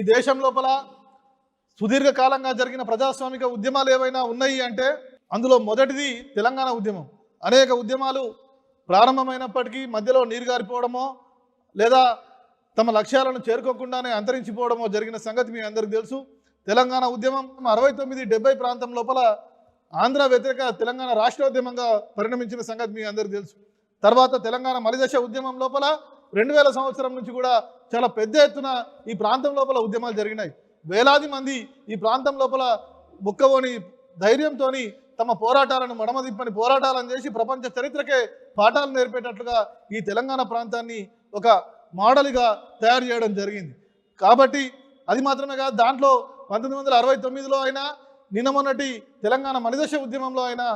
ఈ దేశం లోపల సుదీర్ఘకాలంగా జరిగిన ప్రజాస్వామిక ఉద్యమాలు ఏవైనా ఉన్నాయి అంటే అందులో మొదటిది తెలంగాణ ఉద్యమం. అనేక ఉద్యమాలు ప్రారంభమైనప్పటికీ మధ్యలో నీరు గారిపోవడమో లేదా తమ లక్ష్యాలను చేరుకోకుండానే అంతరించిపోవడమో జరిగిన సంగతి మీ అందరికీ తెలుసు. తెలంగాణ ఉద్యమం అరవై తొమ్మిది డెబ్బై ప్రాంతం లోపల ఆంధ్ర వ్యతిరేక తెలంగాణ రాష్ట్రోద్యమంగా పరిణమించిన సంగతి మీ అందరికీ తెలుసు. తర్వాత తెలంగాణ మలిదశ ఉద్యమం లోపల రెండు వేల సంవత్సరం నుంచి కూడా చాలా పెద్ద ఎత్తున ఈ ప్రాంతం లోపల ఉద్యమాలు జరిగినాయి. వేలాది మంది ఈ ప్రాంతం లోపల ముక్కవోని ధైర్యంతో తమ పోరాటాలను మడమదిప్పని పోరాటాలను చేసి ప్రపంచ చరిత్రకే పాఠాలు నేర్పేటట్లుగా ఈ తెలంగాణ ప్రాంతాన్ని ఒక మోడల్గా తయారు చేయడం జరిగింది. కాబట్టి అది మాత్రమే కాదు దాంట్లో పంతొమ్మిది వందల అరవై తొమ్మిదిలో అయినా నిన్న మొన్నటి తెలంగాణ మణిదశ ఉద్యమంలో అయినా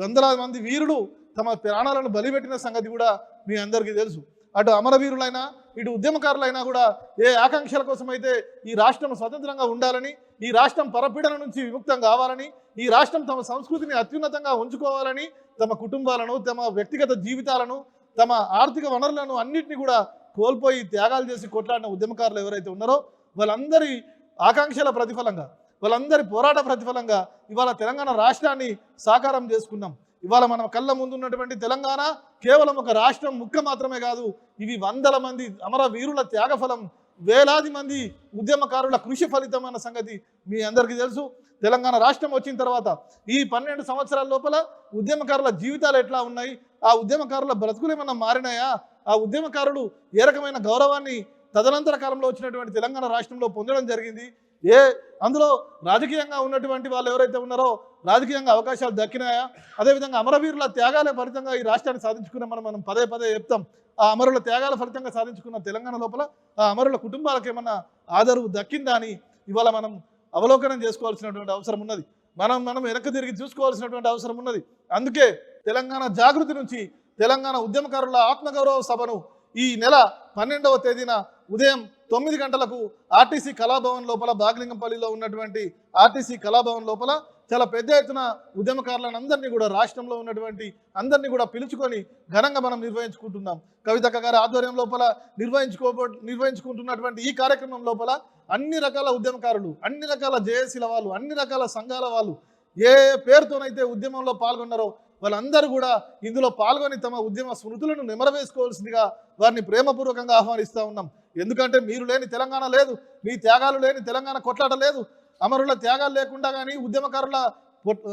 వందలాది మంది వీరులు తమ ప్రాణాలను బలిపెట్టిన సంగతి కూడా మీ అందరికీ తెలుసు. అటు అమరవీరులైనా ఇటు ఉద్యమకారులైనా కూడా ఏ ఆకాంక్షల కోసమైతే ఈ రాష్ట్రం స్వతంత్రంగా ఉండాలని ఈ రాష్ట్రం పరపీడన నుంచి విముక్తం కావాలని ఈ రాష్ట్రం తమ సంస్కృతిని అత్యున్నతంగా ఉంచుకోవాలని తమ కుటుంబాలను తమ వ్యక్తిగత జీవితాలను తమ ఆర్థిక వనరులను అన్నింటినీ కూడా కోల్పోయి త్యాగాలు చేసి కొట్లాడిన ఉద్యమకారులు ఎవరైతే ఉన్నారో వాళ్ళందరి ఆకాంక్షల ప్రతిఫలంగా వాళ్ళందరి పోరాట ప్రతిఫలంగా ఇవాళ తెలంగాణ రాష్ట్రాన్ని సాకారం చేసుకున్నాం. ఇవాళ మన కళ్ళ ముందు ఉన్నటువంటి తెలంగాణ కేవలం ఒక రాష్ట్రం ముక్క మాత్రమే కాదు ఇవి వందల మంది అమర వీరుల త్యాగఫలం వేలాది మంది ఉద్యమకారుల కృషి ఫలితం అన్న సంగతి మీ అందరికీ తెలుసు. తెలంగాణ రాష్ట్రం వచ్చిన తర్వాత ఈ పన్నెండు సంవత్సరాల లోపల ఉద్యమకారుల జీవితాలు ఎట్లా ఉన్నాయి? ఆ ఉద్యమకారుల బ్రతుకులు ఏమన్నా మారినాయా? ఆ ఉద్యమకారులు ఏ రకమైన గౌరవాన్ని తదనంతర కాలంలో వచ్చినటువంటి తెలంగాణ రాష్ట్రంలో పొందడం జరిగింది? ఏ అందులో రాజకీయంగా ఉన్నటువంటి వాళ్ళు ఎవరైతే ఉన్నారో రాజకీయంగా అవకాశాలు దక్కినాయా? అదేవిధంగా అమరవీరుల త్యాగాల ఫలితంగా ఈ రాష్ట్రాన్ని సాధించుకున్నామని మనం పదే పదే చెప్తాం. ఆ అమరుల త్యాగాల ఫలితంగా సాధించుకున్న తెలంగాణ లోపల ఆ అమరుల కుటుంబాలకు ఏమన్నా ఆదరవు దక్కిందా అని ఇవాళ మనం అవలోకనం చేసుకోవాల్సినటువంటి అవసరం ఉన్నది. మనం మనం వెనక్కి తిరిగి చూసుకోవాల్సినటువంటి అవసరం ఉన్నది. అందుకే తెలంగాణ జాగృతి నుంచి తెలంగాణ ఉద్యమకారుల ఆత్మగౌరవ సభను ఈ నెల పన్నెండవ తేదీన ఉదయం తొమ్మిది గంటలకు ఆర్టీసీ కళాభవన్ లోపల బాగలింగంపల్లిలో ఉన్నటువంటి ఆర్టీసీ కళాభవన్ లోపల చాలా పెద్ద ఎత్తున ఉద్యమకారులను అందరినీ కూడా రాష్ట్రంలో ఉన్నటువంటి అందరినీ కూడా పిలుచుకొని ఘనంగా మనం నిర్వహించుకుంటున్నాం. కవితక్క గారి ఆధ్వర్యం లోపల నిర్వహించుకో నిర్వహించుకుంటున్నటువంటి ఈ కార్యక్రమం లోపల అన్ని రకాల ఉద్యమకారులు అన్ని రకాల జేఏసీల వాళ్ళు అన్ని రకాల సంఘాల వాళ్ళు ఏ పేరుతోనైతే ఉద్యమంలో పాల్గొన్నారో వాళ్ళందరూ కూడా ఇందులో పాల్గొని తమ ఉద్యమ స్మృతులను నెమరవేసుకోవాల్సిందిగా వారిని ప్రేమపూర్వకంగా ఆహ్వానిస్తూ ఉన్నాం. ఎందుకంటే మీరు లేని తెలంగాణ లేదు మీ త్యాగాలు లేని తెలంగాణ కొట్లాట లేదు. అమరుల త్యాగాలు లేకుండా కానీ ఉద్యమకారుల కొట్-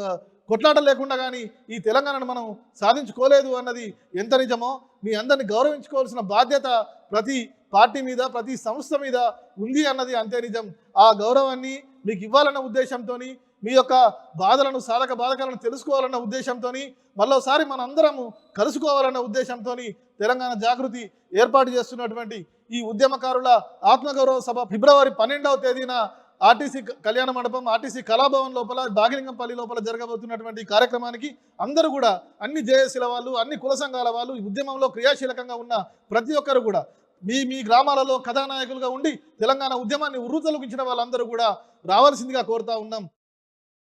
కొట్లాట లేకుండా కానీ ఈ తెలంగాణను మనం సాధించుకోలేదు అన్నది ఎంత నిజమో మీ అందరిని గౌరవించుకోవాల్సిన బాధ్యత ప్రతి పార్టీ మీద ప్రతి సంస్థ మీద ఉంది అన్నది అంతే నిజం. ఆ గౌరవాన్ని మీకు ఇవ్వాలన్న ఉద్దేశంతో మీ యొక్క బాధలను సాధక బాధకాలను తెలుసుకోవాలన్న ఉద్దేశంతో మరోసారి మన అందరము కలుసుకోవాలన్న ఉద్దేశంతో తెలంగాణ జాగృతి ఏర్పాటు చేస్తున్నటువంటి ఈ ఉద్యమకారుల ఆత్మగౌరవ సభ ఫిబ్రవరి పన్నెండవ తేదీన ఆర్టీసీ కళ్యాణ మండపం ఆర్టీసీ కళాభవన్ లోపల బాగిలింగంపల్లి లోపల జరగబోతున్నటువంటి కార్యక్రమానికి అందరూ కూడా అన్ని జేఏసీల వాళ్ళు అన్ని కుల సంఘాల వాళ్ళు ఈ ఉద్యమంలో క్రియాశీలకంగా ఉన్న ప్రతి ఒక్కరు కూడా మీ మీ గ్రామాలలో కథానాయకులుగా ఉండి తెలంగాణ ఉద్యమాన్ని ఉర్రూతలొకించిన వాళ్ళందరూ కూడా రావాల్సిందిగా కోరుతా ఉన్నాం.